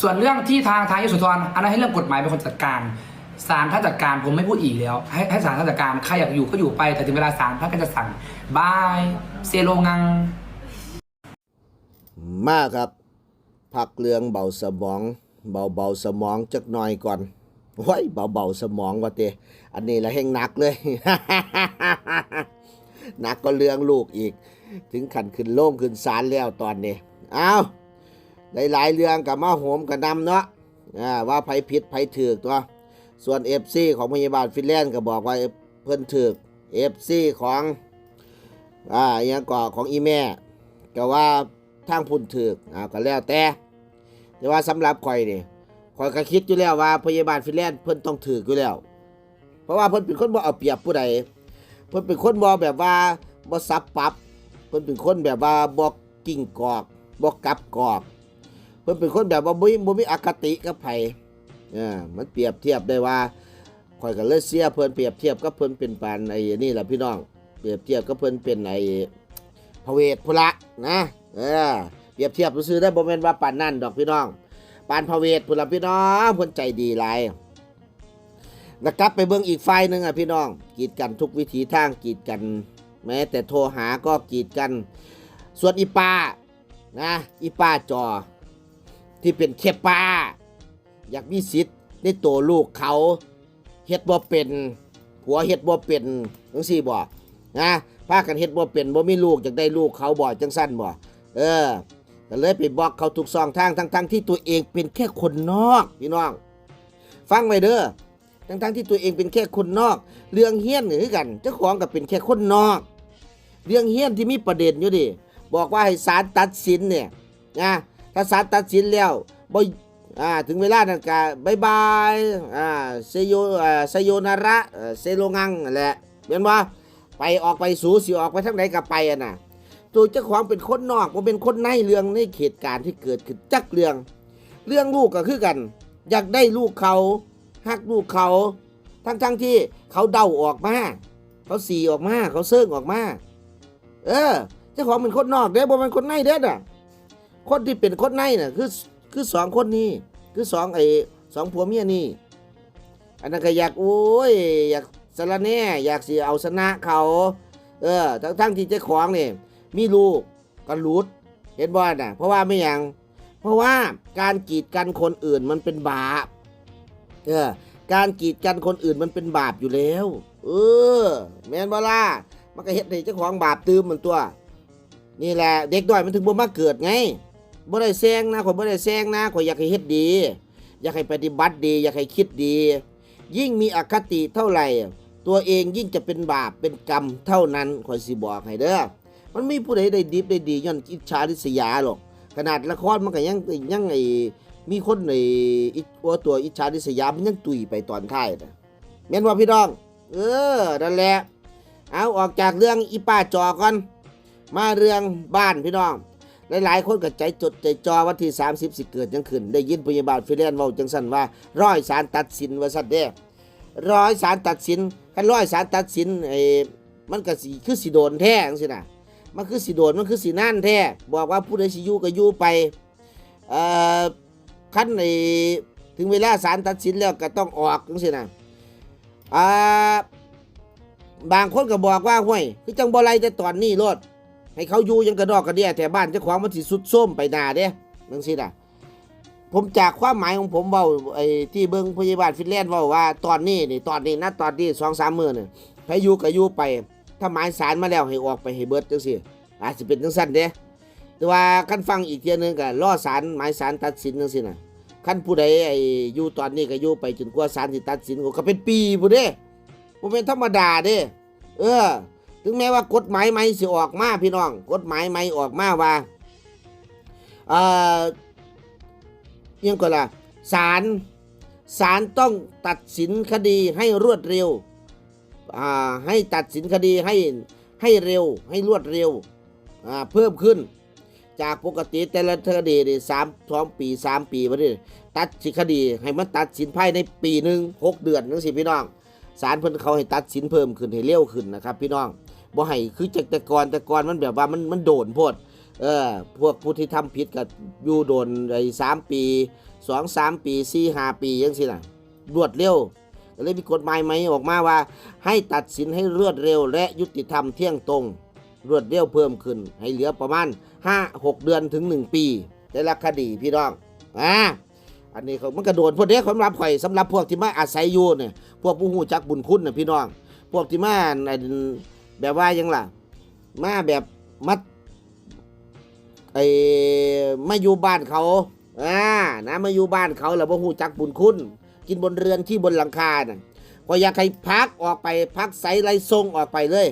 ส่วนเรื่องที่ทางทางยโสธรอันนั้นให้เรื่องกฎหมายเป็นคนจัดการศาลท่านจัดการผมไม่พูดอีกแล้ว ให้ให้ศาลท่านจัดการใครอยากอยู่ก็อยู่ไปแต่ถึงเวลาศาลท่านก็จะสั่งบายเซโลงัง มาครับ พักเรื่องเบาสมอง เบาเบาสมองจักหน่อยก่อนโอ้ยเบาเบาสมองว่าเตอันนี้ละแห่งหนักเลย หนักก็เรื่องลูกอีก ถึงขันขึ้นโล่งขึ้นศาลแล้วตอนนี้อ้าว หลายๆเรื่องกับมาโหมกับนำเนาะอ่าว่าไผผิดไผถือตัวส่วนเอฟซีของพยาบาลฟินแลนด์ก็บอกว่าเพิ่นถือเอฟซีของอ่าอหยังก่อของอีแม่ก็ว่าทางพุ่นถืออ่าก็แล้วแต่แต่ว่าสำหรับข่อยนี่ข่อยก็คิดอยู่แล้วว่าพยาบาลฟินแลนด์เพิ่นต้องถืออยู่แล้ว เพราะว่าเพิ่นเป็นคนบ่เอาเปรียบผู้ใดเพิ่นเป็นคนบ่แบบว่าบ่ซับปับเพิ่นเป็นคนแบบว่าบ่กิ่งกอกบ่กลับกอก เพิ่นเป็นคนแบบว่าบ่มีบ่มีอคติกับไผเออมันเปรียบเทียบได้ว่าข่อยก็เลยเสียเพิ่นเปรียบเทียบกับเพิ่นเป็นปานไอ้นี่ล่ะพี่น้อง เปรียบเทียบกับเพิ่นเป็นไอ้พระเวทพุละนะเออเปรียบเทียบซื่อได้บ่แม่นว่าปานนั่นดอกพี่น้องปานพระเวทพุละพี่น้องเพิ่นใจดีหลายแล้วกลับไปเบิ่งอีกฝ่ายหนึงอะพี่น้อง กีดกันทุกวิถีทางกีดกัน แม้แต่โทรหาก็กีดกัน ส่วนอีป้านะอีป้าจอ ที่เป็นแค่ป้า อยากมีสิทธิ์ในตัวลูกเขาเฮ็ดบ่เป็นผัวเฮ็ดบ่เป็นจังซี่บ่นะพากันเฮ็ดบ่เป็นบ่มีลูกอยากได้ลูกเขาบ่จังสั้นบ่เออก็เลยไปบอกเขาทุกซองทางทั้งๆที่ตัวเองเป็นแค่คนนอกพี่น้อง ฟังไว้เด้อทั้งๆที่ตัวเองเป็นแค่คนนอก เรื่องเฮี้ยนคือกันเจ้าของก็เป็นแค่คนนอก เรื่องเฮี้ยนที่มีประเด็นอยู่ดิบอกว่าให้ศาลตัดสินเนี่ยนะ ถ้าศาลตัดสินแล้วบ่อ่าถึงเวลานั้นก็บายบายอ่าเซโยอ่าเซโยนาระเซโลงังแหละเป็นว่าไปออกไปสูสิออกไปทางไหนก็ไปอะนะตัวเจ้าของเป็นคนนอกบ่เป็นคนในเรื่องในเหตุการณ์ที่เกิดขึ้นจักเรื่อง เรื่องลูกก็คือกัน อยากได้ลูกเขาฮักลูกเขา ทั้งทั้งที่เขาเดาออกมาเขาสีออกมาเขาเซิ่งออกมา เออ เจ้าของเป็นคนนอกเด้อบ่เป็นคนในเด้อน่ะ คนที่เป็นคนในน่ะคือคือสองคนนี้ คือสองไอ้สองผัวเมียนี่ อันนั้นก็อยากโอ้ยอยากสารแน่ อยากเสิเอาชนะเขา เออทั้งทั้งที่เจ้าของเนี่ยมีลูกก็หลุดเห็นบ่น่ะ เพราะว่าไม่หยัง เพราะว่าการกีดกันคนอื่นมันเป็นบาปเออการกีดกันคนอื่นมันเป็นบาปอยู่แล้ว เออ แม่นบ่ล่ะมันก็เฮ็ดให้เจ้าของบาปตืมเหมือนตัว นี่แหละ เด็กด้อยมันถึงบ่มาเกิดไง บ่ได้แซงนะข่อยบ่ได้แซงนะข่อยอยากให้เฮ็ดดี อยากให้ปฏิบัติดี อยากให้คิดดี ยิ่งมีอคติเท่าไหร่ ตัวเองยิ่งจะเป็นบาปเป็นกรรมเท่านั้นข่อยสิบอกให้เด้อมันมีผู้ใดได้ดีได้ดีย้อนอิจฉาริษยาหรอกขนาดละครมันก็ยังยังไอ้มีคนในอิว่าตัวอิจฉาริษยามันยังตุยไปตอนท้ายนะแม่นว่าพี่น้อง เออนั่นแหละเอาออกจากเรื่องอีป้าจอก่อนมาเรื่องบ้านพี่น้อง หลายๆ คนก็ใจจดใจจอวันที่ 30 สิเกิดยังขึ้น ได้ยินพยาบาลฟิแลนซ์เว้าจังสั่นว่าร้อยสารตัดสินว่าสั่นเด้ร้อยสารตัดสินคันร้อยสารตัดสินไอ้มันก็สิคือสิโดนแท้จังซี่น่ะมันคือสิโดนมันคือสินั่นแท้บอกว่าผู้ใดสิอยู่ก็อยู่ไปเอ่อคันไอ้ถึงเวลาศาลตัดสินแล้วก็ต้องออกจังซี่น่ะอ่าบางคนก็บอกว่าห้วยคือจังบ่ไรแต่ตอนนี้โลด ให้เขาอยู่ยังกระดอกกระเดียแต่บ้านเจ้าของมันสิสุดส้มไปนาเด้จังซี่น่ะ ผมจากความหมายของผมเว้าไอ้ที่เบิ่งพยาบาลฟินแลนด์ว้าว่าตอนนี้นี่ตอนนี้นะตอนนี้2-3มื้อนี่ใครอยู่ก็อยู่ไป ถ้าหมายสารมาแล้วให้ออกไปให้เบิดจังซี่อาจจะเป็นจังซั่นเด้แต่ว่าคันฟังอีกเทียนึงก็รอศาลหมายสารตัดสินจังซี่น่ะคันผู้ใดไอ้ยูตอนนี้ก็อยู่ไปจนกว่าศาลสิตัดสินก็เป็นปีพุ่นเด้บ่แม่นธรรมดาเด้ เออ ถึงแม้ว่ากฎหมายใหม่สิออกมาพี่น้อง กฎหมายใหม่ออกมาว่าเอ่อยังก็ล่ะศาลศาลต้องตัดสินคดีให้รวดเร็วอ่าให้ตัดสินคดีให้ให้เร็วให้รวดเร็วอ่าเพิ่มขึ้น จากปกติแต่ละคดีนี่สามสองปีสามปีมาดิตัดสินคดีให้มันตัดสินภายในปีหนึ่งหกเดือนนั่นสิพี่น้องศาลเพิ่นเขาให้ตัดสินเพิ่มขึ้นให้เร็วขึ้นนะครับพี่น้อง บ่ให้คือจากแต่ก่อนแต่ก่อนมันแบบว่ามันมันโดนโพดเออพวกผู้ที่ทำผิดก็อยู่โดนไอ้สามปีสองสามปีสี่ห้าปียังสิน่ะรวดเร็วเลยมีกฎหมายไหมออกมาว่า ให้ตัดสินให้รวดเร็ว และยุติธรรมเที่ยงตรง รวดเร็วเพิ่มขึ้น ให้เหลือประมาณ 5-6 เดือนถึง 1 ปีแต่ละคดีพี่น้องอ่าอันนี้เขามันกระโดดพวกเด็กสำหรับข่อยสำหรับพวกที่มาอาศัยอยู่เนี่ยพวกผู้หูจักบุญคุณนะพี่น้อง พวกที่มาอัน แบบว่ายังล่ะ มาแบบมัดไอ้มาอยู่บ้านเขาอ่านะมาอยู่บ้านเขาแล้วบ่หูจักบุญคุณ กินบนเรือนที่บนหลังคาน่ะก็อยากให้พักออกไปพักใสไล่ทรงออกไปเลย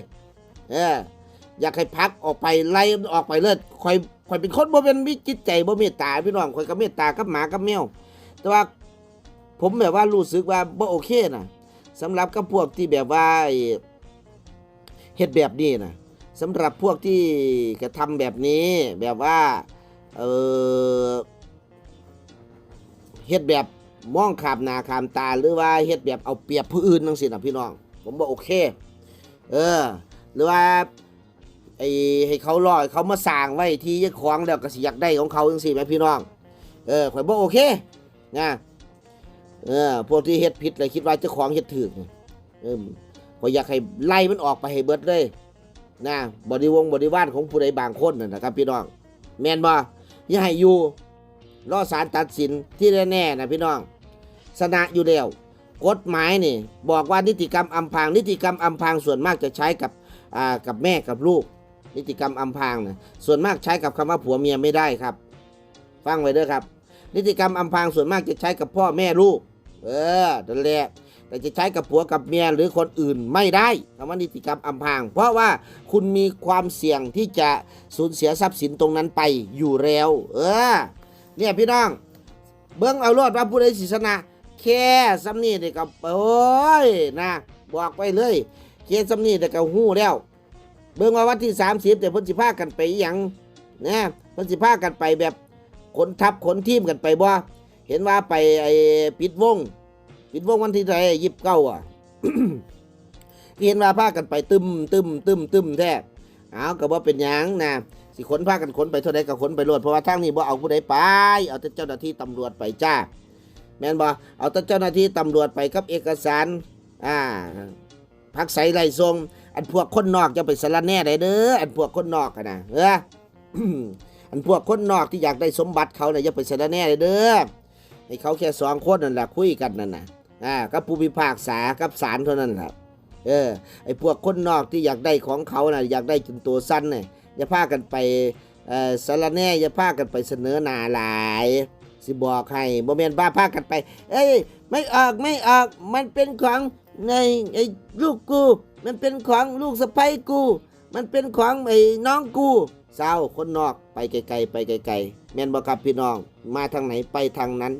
เอออยากให้พักออกไปไล่ออกไปเลยคอยคอยเป็นคนบ่เป็นมิจิตใจบ่เมตตาพี่น้องคอยก็เมตตากับหมากับแมวแต่ว่าผมแบบว่ารู้สึกว่าบ่โอเคนะสำหรับกับพวกที่แบบว่าไอ เฮ็ดแบบนี้นะสำหรับพวกที่กระทำแบบนี้แบบว่าเออเฮ็ดแบบมองขามนาขามตาหรือว่าเฮ็ดแบบเอาเปรียบผู้อื่นจังซี่นะพี่น้อง ผมบ่โอเค เออ หรือว่าไอ้ให้เขาลอยเขามาสร้างไว้ที่เจ้าของแล้วก็สิอยากได้ของเขาจังซี่แหมพี่น้อง เออข่อยบ่โอเคนะเออพวกที่เฮ็ดผิดเลยคิดว่าเจ้าของเฮ็ดถูกนี่เออ ข่อยอยากให้ไล่มันออกไปให้เบิดเลยนะบริวงบริวารของผู้ใดบางคนนะครับ พี่น้อง แมนบ่อย่าให้อยู่รอศาลตัดสินที่แน่ๆนะพี่น้องสนะอยู่แล้วกฎหมายนี่บอกว่านิติกรรมอำพางนิติกรรมอำพางส่วนมากจะใช้กับอ่ากับแม่กับลูก นิติกรรมอำพางนะส่วนมากใช้กับคำว่าผัวเมียไม่ได้ครับ ฟังไว้เด้อครับ นิติกรรมอำพางส่วนมากจะใช้กับพ่อแม่ลูก เออนั่นแหละ แต่จะใช้กับผัวกับเมียหรือคนอื่นไม่ได้คำว่านิติกรรมอำพราง เพราะว่าคุณมีความเสี่ยงที่จะสูญเสียทรัพย์สินตรงนั้นไปอยู่แล้ว เออ เนี่ยพี่น้อง เบิ้งเอารอดว่าผู้ใดศิสนะแค่ซ้ำนี่เด็กกับโอ้ยนะบอกไว้เลยแค่ซ้ำนี่เด็กกับหู้แล้ว เบิ้งว่าวันที่30เดี๋ยวเพิ่นสิพากันไปอหยังนะพิ่นสิพากันไปแบบขนทัพขนทีมกันไปบ่เห็นว่าไปไอ้ปิดวง ปิดวงวันที่เท่าไรยิบเก้าอะเห็นว่าพากันไปตึมตึมตึมตึมแท้เอาก็บ่เป็นหยังนะสิขนพากันขนไปเท่าใดก็ขนไปรวดเพราะว่าทางนี้บ่เอาผู้ใดไป เอาแต่เจ้าหน้าที่ตำรวจไปจ้า แม่นบ่เอาแต่เจ้าหน้าที่ตำรวจไปกับเอกสารอ่าพักใสไล่ทรงอันพวกคนนอกจะไปสารแน่ได้เด้ออันพวกคนนอกนะเอออันพวกคนนอกที่อยากได้สมบัติเขาเนี่ยอย่าไปสารแน่ได้เด้อให้เขาแค่สองคนนั่นแหละคุยกันนั่นน่ะ อ่ากับผู้พิพากษากับศาลเท่านั้นแหละเออไอ้พวกคนนอกที่อยากได้ของเขาน่ะอยากได้จนตัวสั้นเนี่ยอย่าพากันไปเอ่อสารแน่อย่าพากันไปเสนอหน้าหลาย สิบอกให้บ่แม่นบ้าพากันไป เอ้ยไม่ออกไม่ออกมันเป็นของในไอ้ลูกกู มันเป็นของลูกสะใภ้กู มันเป็นของไอ้น้องกูเศร้าคนนอกไปไกลๆไปไกลๆแม่นบ่ครับพี่น้อง มาทางไหนไปทางนั้น